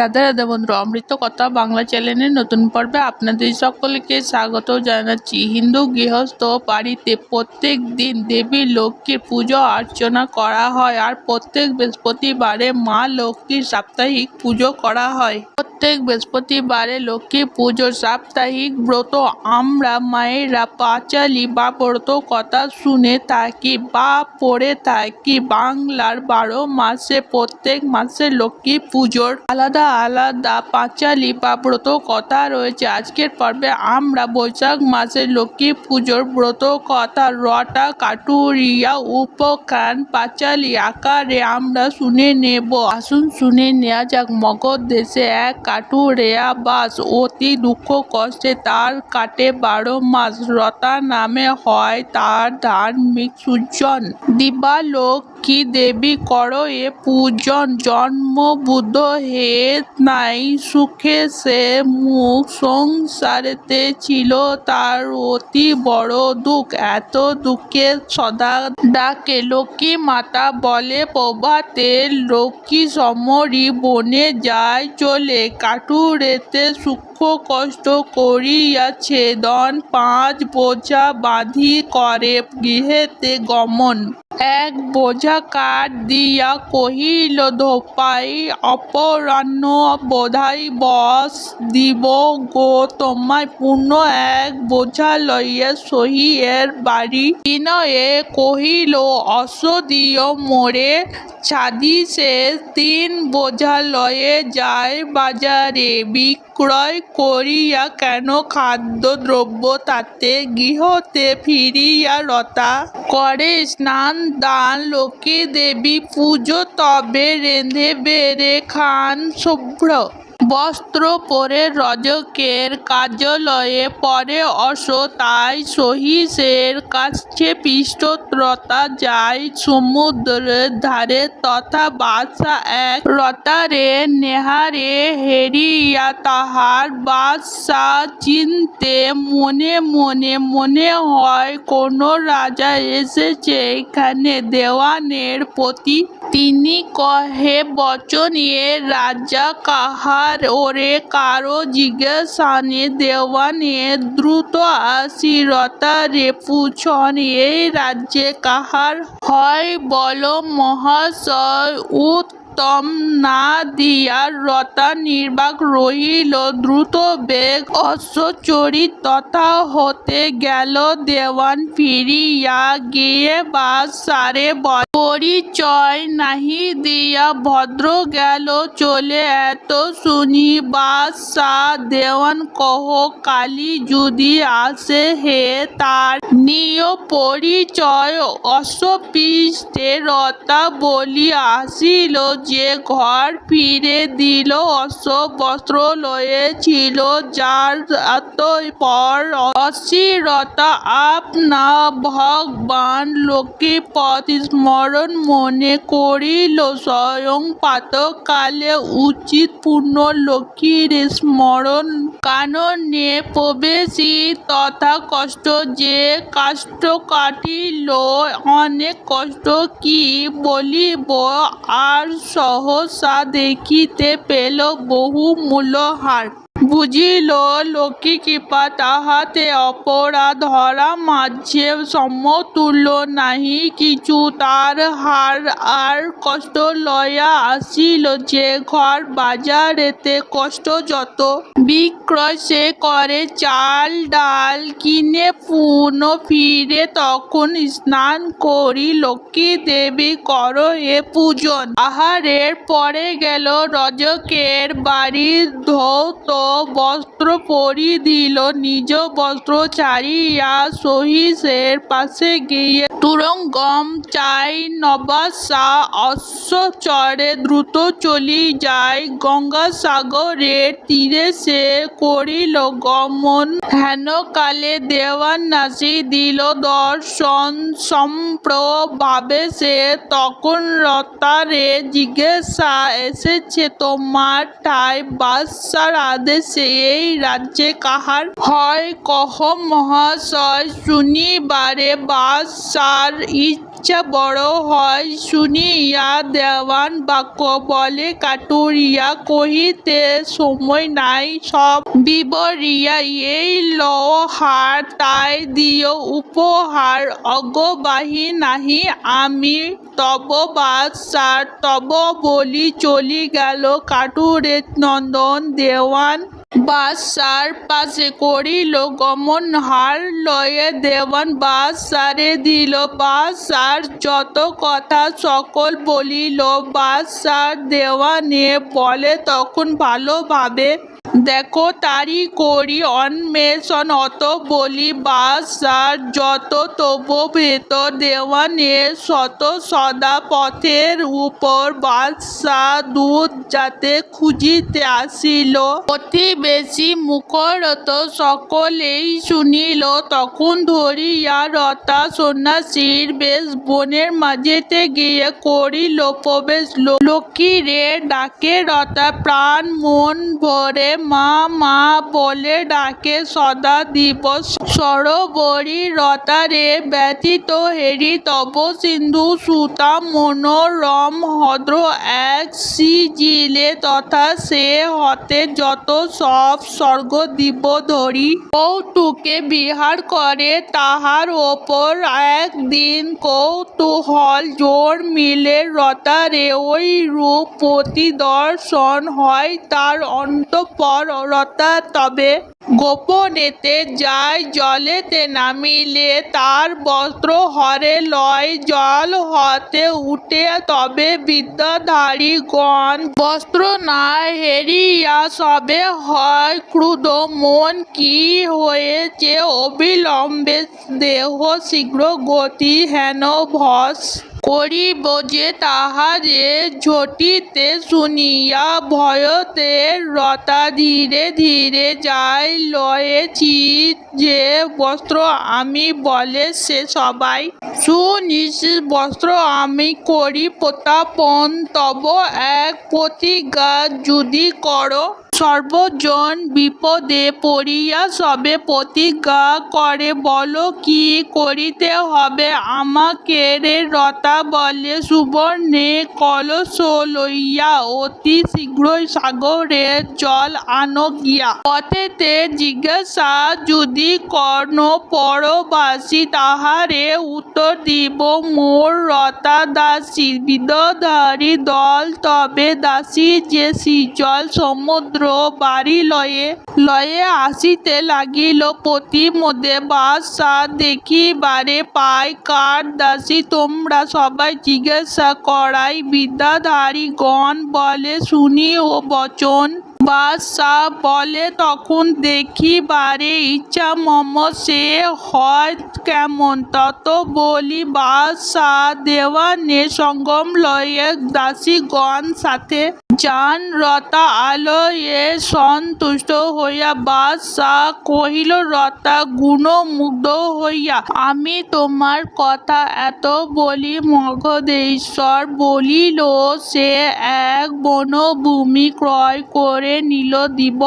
রাধা রাধা বন্ধু অমৃত কথা বাংলা চ্যানেলের নতুন পর্বে আপনাদের সকলকে স্বাগত জানাচ্ছি। হিন্দু গৃহস্থ বাড়িতে প্রত্যেক দিন দেবী লক্ষ্মীর পুজো, অর্চনা করা হয় আর প্রত্যেক বৃহস্পতিবারে মা লক্ষ্মীর সাপ্তাহিক পুজো করা হয়। প্রত্যেক বৃহস্পতিবারে লক্ষ্মী পুজোর সাপ্তাহিক ব্রত আমরা মায়েরা পাঁচালি বা ব্রত কথা শুনে থাকি বা পড়ে থাকি। বাংলার বারো মাসে প্রত্যেক মাসে লক্ষ্মী পুজোর আলাদা আলাদা আলাদা পাঁচালি বা ব্রত কথা রয়েছে। আজকের পর্বে আমরা বৈশাখ মাসে লক্ষ্মী পুজোর ব্রত কথা, রটা, কাটুরিয়া উপখ্যান পাঁচালি আকারে আমরা শুনে নেব। আসুন শুনে নেওয়া যাক, মগধ দেশে এক কাটুরেয়া বাস অতি দুঃখ কষ্টে তার কাটে বারো মাস। রতা নামে হয় তার ধার্মিক সুজন দিবালক্ষ্মী দেবী করো এ পূজন? জন্ম বুদ্ধ হে নাই, সুখে সে মুখ সংসারেতে ছিল, তার অতি বড় দুঃখ। এত দুঃখে সদা ডাকে, লক্ষ্মী মাতা বলে, প্রভাতে লক্ষ্মী সমরি বনে যায় চলে। কাটুরেতে সুখ কষ্ট করিয়াছে দন পাঁচ বোঝা বাঁধি করে গৃহেতে গমন। এক বোঝা কাঠ দিয়া কহিল ধোপাই অপরাহ্ন, বোধাই বস, দিব গো তোমায় পূর্ণ এক বোঝা লইয়া সহিয়ের বাড়ি। বিনয়ে কহিল অসদিয় মোরে ছাদিসে তিন বোঝা লয়ে যায় বাজারে বিক্রয় করিয়া কেন খাদ্য দ্রব্য তাতে গৃহতে ফিরিয়া রতা করে স্নান, দান, লোকে দেবী পুজো তবে রেঁধে বেড়ে খান শুভ্র। বস্ত্র পরে রজকের কার্যালয়ে পরে অস, তাই সহিসের কাছে পৃষ্ঠত্রতা যায় সমুদ্রের ধারে, তথা বাসা এক রতারে নেহারে হেরিয়া তাহার। বাসা চিনতে মনে মনে মনে হয়, কোনো রাজা এসেছে এখানে দেওয়ানের প্রতি। তিনি কহে বচনিয়ে রাজা কাহার ওরে কারও জিজ্ঞাসানে দেওয়ানে দ্রুত আসিরতা রেপুছন পুছন এই রাজ্যে কাহার হয় বল মহাশয়? উত্তম না দিয়া রতা নির্বাক রহিল, দ্রুত বেগ অশ্বচরি তথা হতে গেল দেওয়ান ফিরিয়া গিয়ে বাস সারে পরিচয় নাহি দিয়া ভদ্র গেল চলে, এত শুনি বাসা দেওয়ান কহ, কালী যদি আসে হে তার। নিয় পরিচয় অশ্বপৃষ্ঠে রতা বলি আসিল যে ঘর ফিরে দিল অশ্ব বস্ত্র লয়েছিল যার পর অস্থিরতা আপনা ভগবান লোকে পথ স্মরণ মনে করিল, স্বয়ং পাতকালে উচিত পূর্ণ লক্ষ্মীর স্মরণ। কাননে প্রবেশী তথা কষ্ট যে কাষ্ট কাটিল, অনেক কষ্ট কি বলিব? আর সহসা দেখিতে পেল বহু মূল্যহার বুঝিল লক্ষ্মী কৃপা তাহাতে অপরাধ ধরা মাঝে সমতুল্য নাহি। কিছু তার হার আর কষ্ট লয়া আসিল যে ঘর বাজারেতে কষ্ট যত। বিক্রয় সে করে চাল, ডাল কিনে পুনঃ ফিরে তখন স্নান করি লক্ষ্মী দেবী কর এ পূজন। আহারের পরে গেল রজকের বাড়ি ধৌত বস্ত্র পরি দিল। নিজ বস্ত্র ছাড়িয়া সহিসের পাশে গিয়ে তুরঙ্গম চাই নবাসা অশ্ব চড়ে দ্রুত চলি যায় গঙ্গাসাগরের তীরে সে করিল গমন। হেনকালে দেওয়ান নাসি দিল দর্শন। সম্প্রভাবে সে তখন রতারে জিজ্ঞাসা, এসেছে তোমার ঠাই বাদশার আদেশে এই রাজ্যে কাহার হয় কহ মহাশয়। শুনিবারে সার ইচ্ছা বাচ্চা বড় হয় শুনিয়া দেওয়ান বাক্য বলে, কাটুরিয়া, কহিতে সময় নাই, সব বিবরিয়া, এই লোহার তাই দিও উপহার, অগবাহী নাহি, আমি তব বাদশার, তব বলি চলি গেল কাটুরে নন্দন দেওয়ান বাদশার পাশে করিল, গমন হার লয়ে দেওয়ান বাস বাদশারে দিল। বাস বাদশার যত কথা সকল বলিল বাদশার দেওয়ানে বলে তখন ভালোভাবে, দেখো তারি করি অন্বেষণ, অত বলি বাদশার যত তব ভেতর দেওয়ানে শত সদা পথের উপর বাদশাহ দুধ যাতে খুঁজিতে আসিল। প্রতিবেশী মুখরত সকলেই শুনিল। তখন ধরিয়া রতা সন্ন্যাসীর বেশ বনের মাঝেতে গিয়ে করিল প্রবেশ। লক্ষ্মী রে ডাকে রতা প্রাণ, মন ভরে মা মা বলে ডাকে সদা দিবস। সরোবরী রতারে ব্যতীত হেরি, তব সিন্ধু সুতা মনোরম হদ্র এক সিজিলে তথা সে হতে যত সব স্বর্গ দিব ধরি কৌতুকে বিহার করে, তাহার ওপর একদিন কৌতূহল জোর মিলে রতারে ওই রূপ প্রতিদর্শন হয় তার অন্তঃপর রতা। তবে গোপনেতে যায় জলেতে নামিলে তার বস্ত্র হরে লয়, জল হতে উঠে তবে বিদ্যাধারী গণ বস্ত্র না হেরিয়া, সবে হয় ক্রুধ মন কি হয়েছে? অবিলম্বে দেহ শীঘ্র গতি হেন ভস করিব যে তাহারে ঝটিতে শুনিয়া ভয়তে রতা ধীরে ধীরে যাই লয়েছি যে বস্ত্র আমি বলে সে সবাই। সুনিশ বস্ত্র আমি করি প্রতাপন, তব এক প্রতিজ্ঞা যদি করো সর্বজন বিপদে পড়িয়া সবে প্রতিজ্ঞা করে, বলো কি করিতে হবে? আমাকে রে রতা বলে সুবর্ণে কলস লইয়া অতি শীঘ্রই সাগরের জল আনো গিয়া। পথেতে জিজ্ঞাসা যদি কর্ণ পরবাসী, তাহারে উত্তর দিব, মোর রতা দাসী বিদধারী দল তবে দাসী যে জল সমুদ্র বাড়ি লয়ে লয়ে আসিতে লাগিল পতি মধ্যে বাসা দেখিবারে পাই, কার দাসী তোমরা সবাই জিজ্ঞাসা করাই। বিদ্যাধারী গণ বলে শুনি ও বচন বাদশাহ বলে, তখন দেখিবারে ইচ্ছা মম, সে হয় কেমন? তত বলি বাদশাহ দেওয়ানে সঙ্গম লয়ে দাসীগণ সাথে যান রতা আলয়ে সন্তুষ্ট হইয়া বাদশাহ কহিল রতা গুণমুগ্ধ হইয়া, আমি তোমার কথা এত বলি মগধেশ্বর বলিল, সে এক বনভূমি ক্রয় করে নিল দিব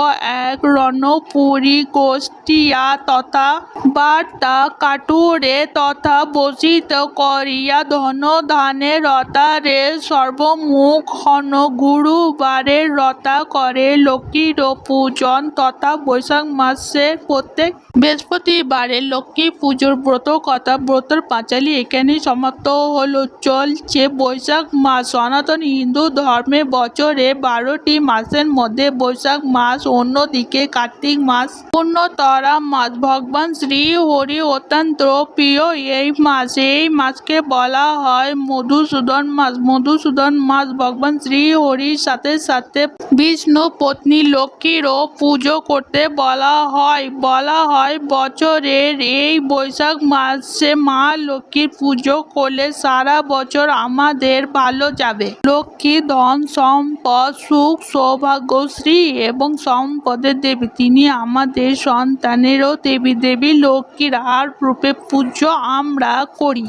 এক রণপুরী গোষ্ঠিয়া তথা বার্তা কাটুরে তথা বসিত করিয়া ধন ধানে রতারে সর্বমুখ হন। গুরুবারের রতা করে লক্ষ্মীর পূজন তথা বৈশাখ মাসে প্রত্যেক বৃহস্পতিবারে লক্ষ্মী পুজোর ব্রত কথা ব্রতর পাঁচালী এখানেই সমাপ্ত হলো। চলছে বৈশাখ মাস। সনাতন হিন্দু ধর্মে বছরে বারোটি মাসের মধ্যে বৈশাখ মাস, অন্যদিকে কার্তিক মাস। পূর্ণতরা মাস, ভগবান শ্রী হরি অত্যন্ত প্রিয়। এই মাস, এই মাসকে বলা হয় মধুসূদন মাস। মধুসূদন মাস ভগবান শ্রী হরির সাথে সাথে বিষ্ণু, পত্নী, লক্ষ্মীরও পুজো করতে বলা হয়। বলা হয় বছরের এই বৈশাখ মাসে মা লক্ষ্মীর পুজো করলে সারা বছর আমাদের ভালো যাবে। লক্ষ্মী ধন, সম্পদ, সুখ, সৌভাগ্য শ্রী এবং সম্পদের দেবী। তিনি আমাদের সন্তানেরও দেবী। দেবী লক্ষ্মীর আর রূপে পুজো আমরা করি।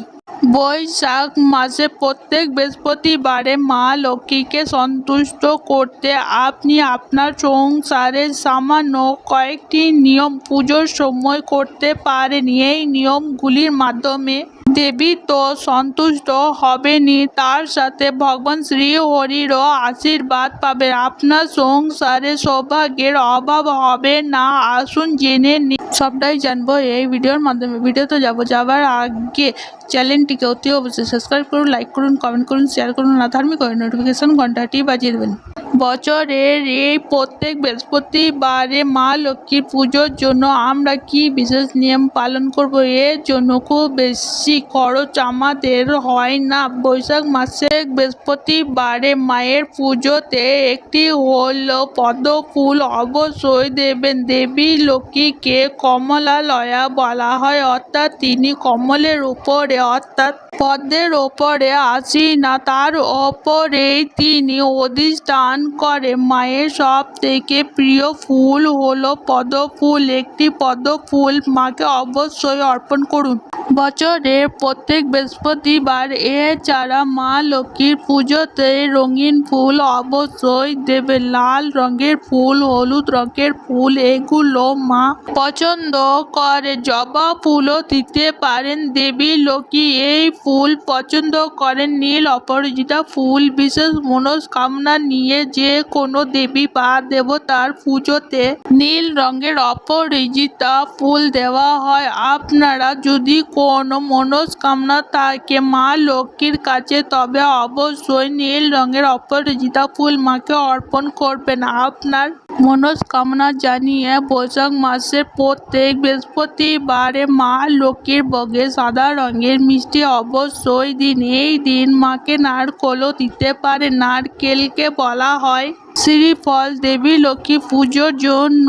বৈশাখ মাসে প্রত্যেক বৃহস্পতিবারে মা লক্ষ্মীকে সন্তুষ্ট করতে আপনি আপনার সংসারে সামান্য কয়েকটি নিয়ম পুজোর সময় করতে পারেন। এই নিয়মগুলির মাধ্যমে দেবী তো সন্তুষ্ট হবেনই, তার সাথে ভগবান শ্রী হরিরও আশীর্বাদ পাবেন। আপনার সংসারে সৌভাগ্যের অভাব হবে না, আসুন জেনে নি সবটাই জানব এই ভিডিওর মাধ্যমে। ভিডিওতে যাব যাবার আগে চ্যানেলটিকে অতি অবশ্যই সাবস্ক্রাইব করুন লাইক করুন কমেন্ট করুন শেয়ার করুন না ধার্মিক নোটিফিকেশন ঘন্টাটি বাজিয়ে দেবেন। বছরের এই প্রত্যেক বৃহস্পতিবারে মা লক্ষ্মীর পুজোর জন্য আমরা কি বিশেষ নিয়ম পালন করব? এর জন্য খুব বেশি খরচ আমাদের হয় না। বৈশাখ মাসে বৃহস্পতিবারে মায়ের পুজোতে একটি হলো পদ্ম ফুল অবশ্যই দেবেন। দেবী লক্ষ্মীকে কমলালয়া বলা হয়, অর্থাৎ তিনি কমলের উপরে, অর্থাৎ পদ্মের ওপরে আসি না তার ওপরেই তিনি অধিষ্ঠান করে। মায়ের সব থেকে প্রিয় ফুল হলো পদ্ম ফুল একটি পদ্ম ফুল মাকে অবশ্যই অর্পণ করুন। বছরের প্রত্যেক বৃহস্পতিবার এছাড়া মা লক্ষ্মীর পুজোতে রঙিন ফুল অবশ্যই দেবে লাল রঙের ফুল, হলুদ রঙের ফুল, এগুলো মা পছন্দ করে। জবা ফুলও দিতে পারেন। দেবী লক্ষ্মী এই ফুল পছন্দ করেন। নীল অপরাজিতা ফুল বিশেষ মনস্কামনা নিয়ে যে কোনো দেবী বা দেবতার পুজোতে নীল রঙের অপরিজিতা ফুল দেওয়া হয়। আপনারা যদি কোনো মনস্কামনা থাকে মা লক্ষ্মীর কাছে, তবে অবশ্যই নীল রঙের অপরিজিতা ফুল মাকে অর্পণ করবেন। আপনার মনস্কামনা জানিয়ে বৈশাখ মাসের প্রত্যেক বৃহস্পতিবারে মা লক্ষ্মীর বগে সাদা রঙের মিষ্টি অবশ্যই দিন। এই দিন মাকে নারকেলও দিতে পারে। নারকেলকে বলা হয় শ্রীফল দেবী লক্ষ্মী পুজোর জন্য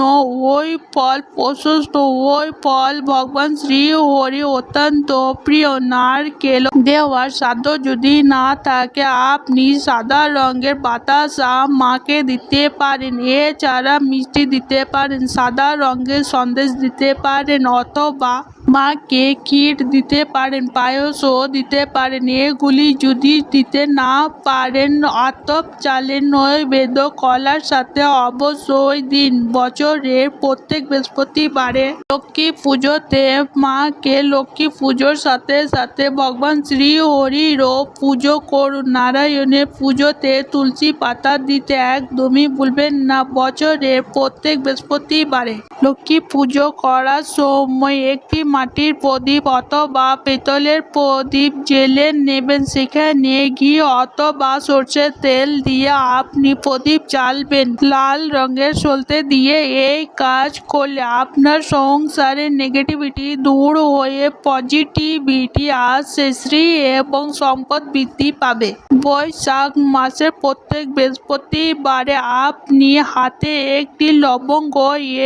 ওই ফল প্রশস্ত, ওই ফল ভগবান শ্রী হরি অত্যন্ত প্রিয়। নারকেল দেওয়ার সাধ্য যদি না থাকে, আপনি সাদা রঙের বাতাসা মাকে দিতে পারেন, এছাড়া মিষ্টি দিতে পারেন, সাদা রঙের সন্দেশ দিতে পারেন, অথবা মাকে ক্ষীর দিতে পারেন, পায়েসও দিতে পারেন। এগুলি যদি দিতে না পারেন, আতপ চালের নৈবেদ্য কলার সাথে অবশ্যই দিন বছরের প্রত্যেক বৃহস্পতিবারে লক্ষ্মী পুজোতে মাকে লক্ষ্মী পুজোর সাথে সাথে ভগবান শ্রী হরিরও পুজো করুন। নারায়ণের পুজোতে তুলসী পাতা দিতে একদমই ভুলবেন না বছরের প্রত্যেক বৃহস্পতিবারে। লক্ষ্মী পুজো করার সময় একটি মাটির প্রদীপ অথবা পেতলের প্রদীপ জেলে নেবেন। সেখানে ঘি অথবা সর্ষের তেল দিয়ে আপনি প্রদীপ জ্বালবেন লাল রঙের সলতে দিয়ে এই কাজ করলে আপনার সংসারের নেগেটিভিটি দূর হয়ে পজিটিভিটি আসে শ্রী এবং সম্পদ বৃদ্ধি পাবে। বৈশাখ মাসের প্রত্যেক বৃহস্পতিবারে আপনি হাতে একটি লবঙ্গ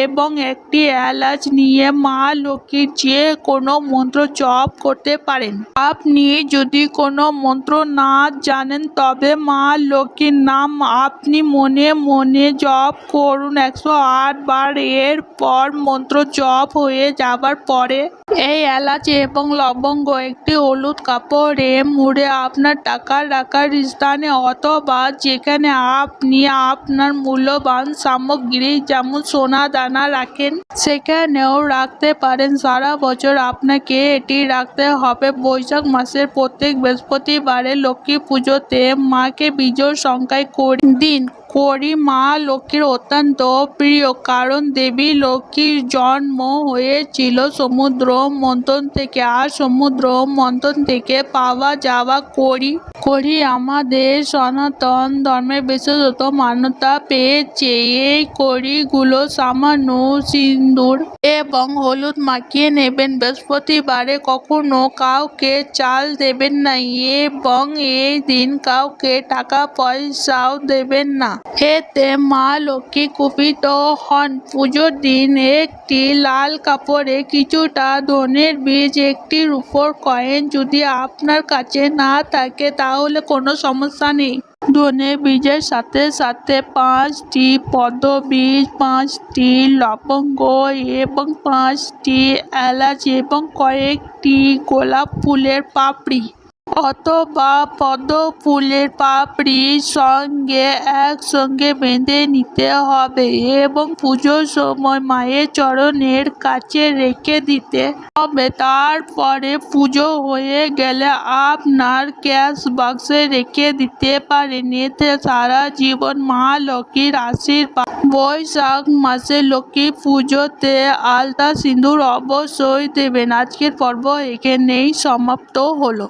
এবং একটি এলাচ নিয়ে মা লক্ষ্মীর যে কোনো মন্ত্র জপ করতে পারেন। আপনি যদি কোনো মন্ত্র না জানেন, তবে মা লক্ষ্মীর নাম আপনি মনে মনে মনে জপ করুন। একশো আট বার এরপর মন্ত্র জপ হয়ে যাবার পরে এই এলাচ এবং লবঙ্গ, একটি হলুদ কাপড়ে মুড়ে আপনার টাকা রাখার স্থানে অথবা যেখানে আপনি আপনার মূল্যবান সামগ্রী যেমন সোনা, দানা রাখেন, সেখানেও রাখতে পারেন। সারা বছর আপনাকে এটি রাখতে হবে। বৈশাখ মাসের প্রত্যেক বৃহস্পতিবারে লক্ষ্মী পুজোতে মাকে বিজয় সংখ্যায় করে। দিন করি মা লক্ষ্মীর অত্যন্ত প্রিয়, কারণ দেবী লক্ষ্মীর জন্ম হয়েছিল সমুদ্র মন্থন থেকে। আর সমুদ্র মন্থন থেকে পাওয়া যাওয়া করি করি আমাদের সনাতন ধর্মের বিশেষত মান্যতা পেয়েছে। এই করিগুলো সামান্য সিন্দুর এবং হলুদ মাখিয়ে নেবেন। বৃহস্পতিবারে কখনো কাউকে চাল দেবেন না এবং এই দিন কাউকে টাকা পয়সাও দেবেন না। এতে মা লক্ষ্মী কুপিত হন। পুজোর দিন একটি লাল কাপড়ে কিছুটা ধনের বীজ একটি রূপোর কয়েন যদি আপনার কাছে না থাকে তাহলে কোনো সমস্যা নেই। ধনে বীজের সাথে সাথে পাঁচটি পদ্ম বীজ পাঁচটি লবঙ্গ এবং পাঁচটি এলাচ এবং কয়েকটি গোলাপ ফুলের পাপড়ি। অথবা পদ্ম ফুলের পাপড়ির সঙ্গে একসঙ্গে বেঁধে নিতে হবে এবং পুজোর সময় মায়ের চরণের কাছে রেখে দিতে হবে। তারপরে পুজো হয়ে গেলে আপনার ক্যাশ বাক্সে রেখে দিতে পারেন। এতে সারা জীবন মা লক্ষ্মীর আশীর্বাদ। বৈশাখ মাসে লক্ষ্মী পুজোতে আলতা সিঁদুর অবশ্যই দেবেন। আজকের পর্ব এখানেই সমাপ্ত হলো।